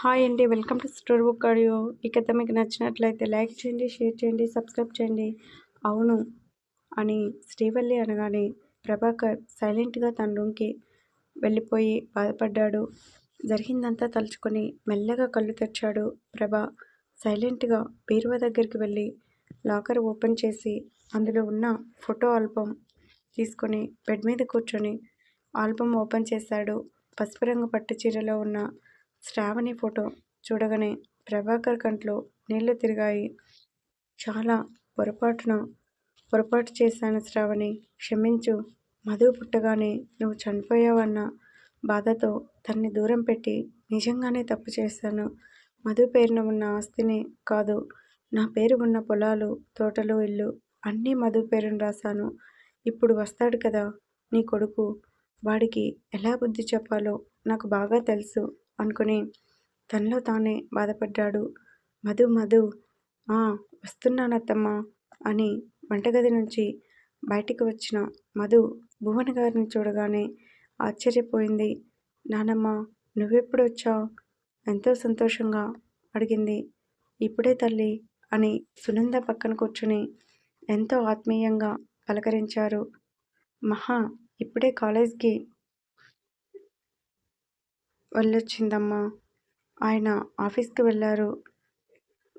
Hi అండి welcome to store book audio. ఈ కథ మీకు నచ్చినట్లయితే లైక్ చేయండి షేర్ చేయండి సబ్స్క్రైబ్ చేయండి. అవును అని శ్రీవల్లి అనగానే ప్రభాకర్ సైలెంట్గా తన రూమ్కి వెళ్ళిపోయి బాధపడ్డాడు. జరిగిందంతా తలుచుకొని మెల్లగా కళ్ళు తెచ్చాడు ప్రభా. సైలెంట్గా బీరువా దగ్గరికి వెళ్ళి లాకర్ ఓపెన్ చేసి అందులో ఉన్న ఫోటో ఆల్బమ్ తీసుకొని బెడ్ మీద కూర్చొని ఆల్బమ్ ఓపెన్ చేశాడు. పసుపు రంగు పట్టు చీరలో ఉన్న శ్రావణి ఫోటో చూడగానే ప్రభాకర్ కంట్లో నీళ్ళు తిరిగాయి. చాలా పొరపాటున పొరపాటు చేశాను శ్రావణి. క్షమించు. మధు పుట్టగానే నువ్వు చనిపోయావన్న బాధతో తన్ని దూరం పెట్టి నిజంగానే తప్పు చేశాను. మధు పేరున ఉన్న ఆస్తిని కాదు నా పేరు ఉన్న పొలాలు తోటలు ఇల్లు అన్నీ మధు పేరును రాశాను. ఇప్పుడు వస్తాడు కదా నీ కొడుకు. వాడికి ఎలా బుద్ధి చెప్పాలో నాకు బాగా తెలుసు. అనుకుని తనలో తానే బాధపడ్డాడు. మధు మధు వస్తున్నానత్తమ్మా అని వంటగది నుంచి బయటికి వచ్చిన మధు భువన్ గారిని చూడగానే ఆశ్చర్యపోయింది. నానమ్మ నువ్వెప్పుడు వచ్చావు? ఎంతో సంతోషంగా అడిగింది. ఇప్పుడే తల్లి అని సునంద పక్కన కూర్చుని ఎంతో ఆత్మీయంగా పలకరించారు. మహా ఇప్పుడే కాలేజ్కి వెళ్ళొచ్చిందమ్మా ఆయన ఆఫీస్కి వెళ్ళారు.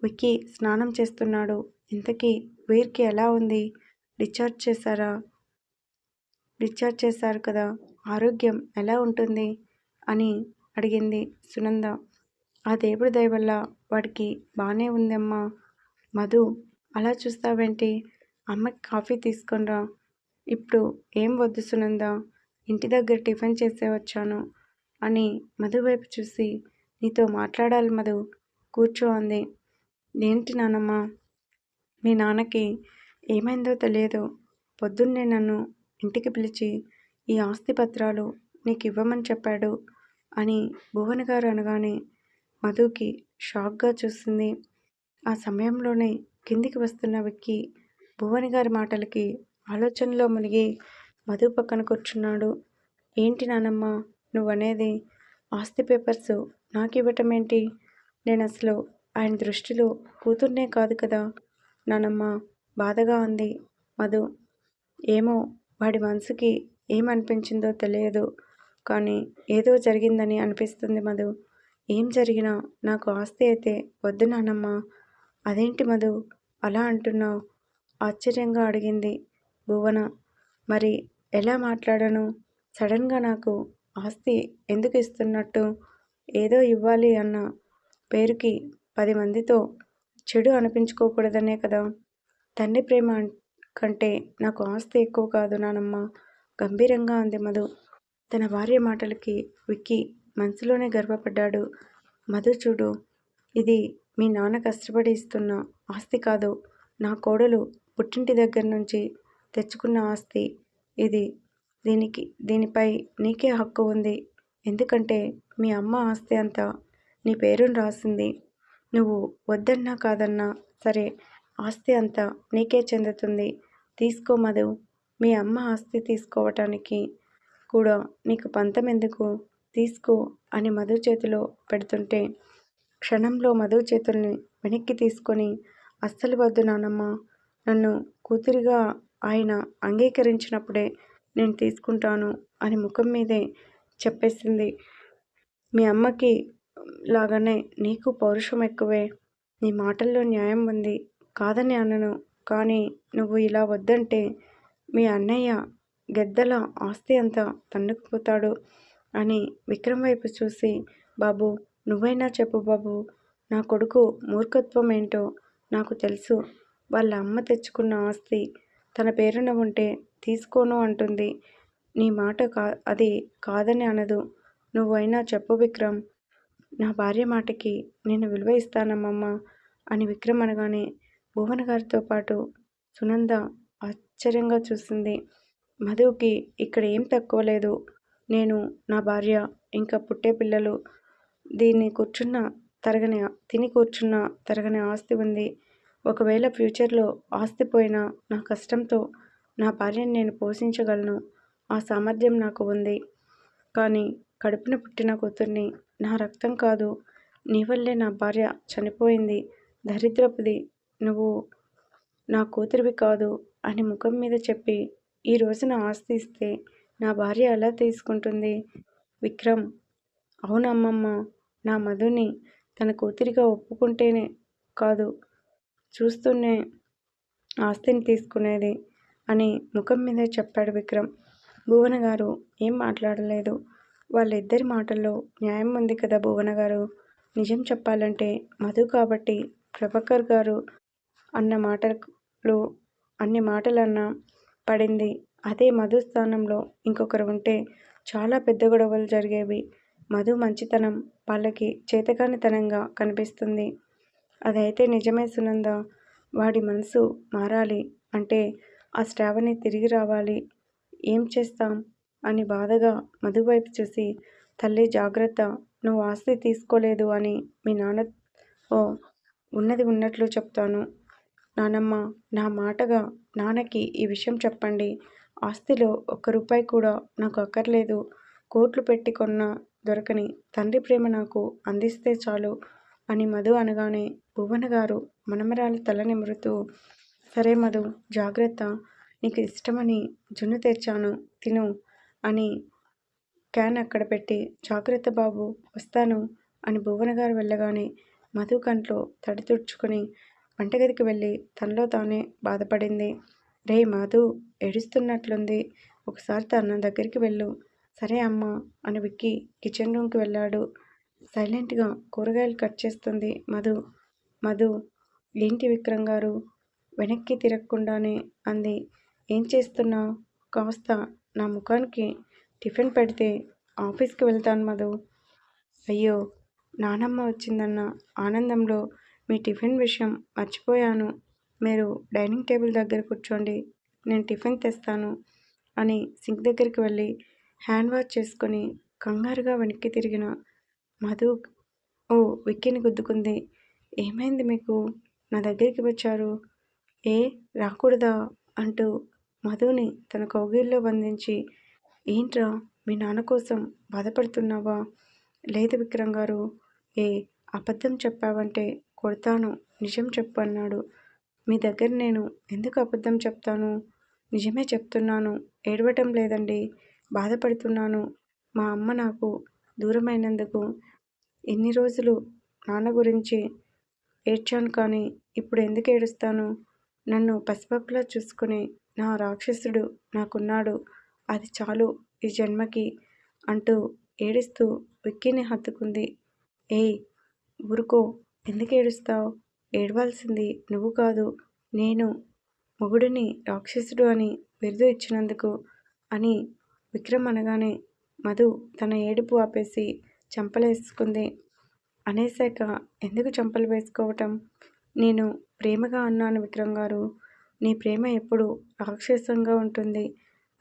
విక్కీ స్నానం చేస్తున్నాడు. ఇంతకీ వీర్కి ఎలా ఉంది? డిశ్చార్జ్ చేశారా? డిశ్చార్జ్ చేశారు కదా. ఆరోగ్యం ఎలా ఉంటుంది? అని అడిగింది సునంద. ఆ దేవుడి దయ వల్ల వాడికి బాగానే ఉందమ్మా. మధు అలా చూస్తావేంటి? అమ్మకి కాఫీ తీసుకొనిరా ఇప్పుడు ఏం వద్దు సునంద. ఇంటి దగ్గర టిఫిన్ చేసే వచ్చాను. అని మధు వైపు చూసి నీతో మాట్లాడాలి మధు. కూర్చో అంది. ఏంటి నానమ్మ? మీ నాన్నకి ఏమైందో తెలియదు. పొద్దున్నే నన్ను ఇంటికి పిలిచి ఈ ఆస్తి పత్రాలు నీకు ఇవ్వమని చెప్పాడు అని భువన్ గారు అనగానే మధుకి షాక్గా చూసింది. ఆ సమయంలోనే కిందికి వస్తున్న వ్యక్తి భువన్ గారి మాటలకి ఆలోచనలో మునిగి మధు పక్కన కూర్చున్నాడు. ఏంటి నానమ్మ? నువ్వనేది ఆస్తి పేపర్స్. నాకు ఇవ్వటం ఏంటి నేను అసలు ఆయన దృష్టిలో కూతుర్నే కాదు కదా. నానమ్మ బాధగా ఉంది. మధు ఏమో వాడి మనసుకి ఏమనిపించిందో తెలియదు. కానీ ఏదో జరిగిందని అనిపిస్తుంది మధు. ఏం జరిగినా నాకు ఆస్తి అయితే వద్దు నానమ్మ. అదేంటి మధు? అలా అంటున్నావు? ఆశ్చర్యంగా అడిగింది భువన. మరి ఎలా మాట్లాడను? సడన్గా నాకు ఆస్తి ఎందుకు ఇస్తున్నట్టు ఏదో ఇవ్వాలి అన్న పేరుకి పది మందితో చెడు అనిపించుకోకూడదనే కదా? తండ్రి ప్రేమ కంటే నాకు ఆస్తి ఎక్కువ కాదు నానమ్మ. గంభీరంగా అంది మధు. తన భార్య మాటలకి విక్కి మనసులోనే గర్వపడ్డాడు. మధు చూడు ఇది మీ నాన్న కష్టపడి ఇస్తున్న ఆస్తి కాదు. నా కోడలు పుట్టింటి దగ్గర నుంచి తెచ్చుకున్న ఆస్తి. ఇది దీనికి దీనిపై నీకే హక్కు ఉంది. ఎందుకంటే మీ అమ్మ ఆస్తి అంతా నీ పేరును రాసింది. నువ్వు వద్దన్నా కాదన్నా సరే ఆస్తి అంతా నీకే చెందుతుంది. తీసుకో మధు మీ అమ్మ ఆస్తి తీసుకోవటానికి కూడా నీకు పంతం ఎందుకు తీసుకో అని మధు చేతిలో పెడుతుంటే క్షణంలో మధు చేతుల్ని వెనక్కి తీసుకొని అస్సలు వద్దు నానమ్మ. నన్ను కూతురిగా ఆయన అంగీకరించినప్పుడే నేను తీసుకుంటాను అని ముఖం మీదే చెప్పేసింది. మీ అమ్మకి లాగానే నీకు పౌరుషం ఎక్కువే. నీ మాటల్లో న్యాయం ఉంది. కాదని అనను. కానీ నువ్వు ఇలా వద్దంటే మీ అన్నయ్య గెద్దల ఆస్తి అంతా తన్నుకుపోతాడు అని విక్రమ్ వైపు చూసి బాబు నువ్వైనా చెప్పు బాబు. నా కొడుకు మూర్ఖత్వం ఏంటో నాకు తెలుసు. వాళ్ళ అమ్మ తెచ్చుకున్న ఆస్తి తన పేరున ఉంటే తీసుకోను అంటుంది. నీ మాట కా అది కాదని అనదు. నువ్వైనా చెప్పు విక్రమ్. నా భార్య మాటకి నేను విలువ ఇస్తానమ్మమ్మ అని విక్రమ్ అనగానే భువన్ గారితో పాటు సునంద ఆశ్చర్యంగా చూసింది. మధుకి ఇక్కడ ఏం తక్కువ లేదు. నేను నా భార్య ఇంకా పుట్టే పిల్లలు. దీన్ని కూర్చున్న తరగని తిని కూర్చున్న తరగని ఆస్తి ఉంది. ఒకవేళ ఫ్యూచర్లో ఆస్తి పోయినా నా కష్టంతో నా భార్యను నేను పోషించగలను. ఆ సామర్థ్యం నాకు ఉంది. కానీ కడుపున పుట్టిన కూతుర్ని నా రక్తం కాదు. నీ వల్లే నా భార్య చనిపోయింది. దరిద్రపుది. నువ్వు నా కూతురివి కాదు అని ముఖం మీద చెప్పి ఈ రోజున ఆస్తి ఇస్తే నా భార్య ఎలా తీసుకుంటుంది? విక్రమ్ అవునమ్మమ్మ నా మధుని తన కూతురిగా ఒప్పుకుంటేనే కాదు. చూస్తూనే ఆస్తిని తీసుకునేది. అని ముఖం మీదే చెప్పాడు విక్రమ్. భువన గారు ఏం మాట్లాడలేదు. వాళ్ళిద్దరి మాటల్లో న్యాయం ఉంది కదా భువన గారు నిజం చెప్పాలంటే మధు కాబట్టి ప్రభాకర్ గారు అన్న మాటలు అన్ని మాటలన్నా పడింది. అదే మధు స్థానంలో ఇంకొకరు ఉంటే చాలా పెద్ద గొడవలు జరిగేవి. మధు మంచితనం వాళ్ళకి చేతకానితనంగా కనిపిస్తుంది. అదైతే నిజమే సునంద. వాడి మనసు మారాలి అంటే ఆ శ్రావణి తిరిగి రావాలి. ఏం చేస్తాం? అని బాధగా మధు వైపు చూసి తల్లి జాగ్రత్త నువ్వు ఆస్తి తీసుకోలేదు అని మీ నాన్న ఓ ఉన్నది ఉన్నట్లు చెప్తాను. నానమ్మ నా మాటగా నాన్నకి ఈ విషయం చెప్పండి. ఆస్తిలో ఒక్క రూపాయి కూడా నాకు అక్కర్లేదు. కోట్లు పెట్టి కొన్న దొరకని తండ్రి ప్రేమ నాకు అందిస్తే చాలు అని మధు అనగానే భువన గారు మనమరాలు తల నిమురుతూ సరే మధు జాగ్రత్త. నీకు ఇష్టమని జున్ను తెచ్చాను తిను అని క్యాన్ అక్కడ పెట్టి జాగ్రత్త బాబు వస్తాను అని భువన గారు వెళ్ళగానే మధు కంట్లో తడితుడుచుకుని వంటగదికి వెళ్ళి తనలో తానే బాధపడింది. రే మధు ఏడుస్తున్నట్లుంది. ఒకసారి తన దగ్గరికి వెళ్ళు. సరే అమ్మ అని విక్కి కిచెన్ రూమ్కి వెళ్ళాడు. సైలెంట్గా కూరగాయలు కట్ చేస్తుంది మధు. మధు ఏంటి విక్రమ్ గారు? వెనక్కి తిరగకుండానే అంది. ఏం చేస్తున్నావు? కాస్త నా ముఖానికి టిఫిన్ పెడితే ఆఫీస్కి వెళ్తాను మధు. అయ్యో నానమ్మ వచ్చిందన్న ఆనందంలో మీ టిఫిన్ విషయం మర్చిపోయాను. మీరు డైనింగ్ టేబుల్ దగ్గర కూర్చోండి. నేను టిఫిన్ తెస్తాను అని సింక్ దగ్గరికి వెళ్ళి హ్యాండ్ వాష్ చేసుకొని కంగారుగా వెనక్కి తిరిగిన మధు ఓ విక్కీని గుద్దుకుంది. ఏమైంది మీకు? నా దగ్గరికి వచ్చారు. ఏ? రాకూడదా? అంటూ మధుని తన కౌగిల్లో బంధించి ఏంట్రా? మీ నాన్న కోసం బాధపడుతున్నావా? లేదు విక్రమ్ గారు. ఏ అబద్ధం చెప్పావంటే కొడతాను. నిజం చెప్పు అన్నాడు. మీ దగ్గర నేను ఎందుకు అబద్ధం చెప్తాను? నిజమే చెప్తున్నాను. ఏడవటం లేదండి. బాధపడుతున్నాను. మా అమ్మ నాకు దూరమైనందుకు ఎన్ని రోజులు నాన్న గురించి ఏడ్చాను కానీ ఇప్పుడు ఎందుకు ఏడుస్తాను? నన్ను పసిపప్పులా చూసుకుని నా రాక్షసుడు నాకున్నాడు. అది చాలు ఈ జన్మకి అంటూ ఏడుస్తూ విక్కీని హత్తుకుంది. ఏయ్ ఊరుకో ఎందుకు ఏడుస్తావు? ఏడవాల్సింది నువ్వు కాదు నేను మొగుడిని రాక్షసుడు అని బిరుదు ఇచ్చినందుకు అని విక్రమ్ అనగానే మధు తన ఏడుపు ఆపేసి చంపలేసుకుంది. అనేశాక ఎందుకు చంపలు వేసుకోవటం? నేను ప్రేమగా అన్నాను విక్రమ్ గారు. నీ ప్రేమ ఎప్పుడు రాక్షసంగా ఉంటుంది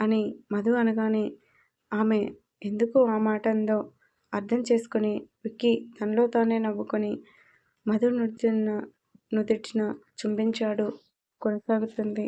అని మధు అనగానే ఆమె ఎందుకు ఆ మాట అందో అర్థం చేసుకుని విక్కీ తనలో తానే నవ్వుకొని మధు నుడిచిన నుదిటిన చుంబించాడు. కొనసాగుతుంది.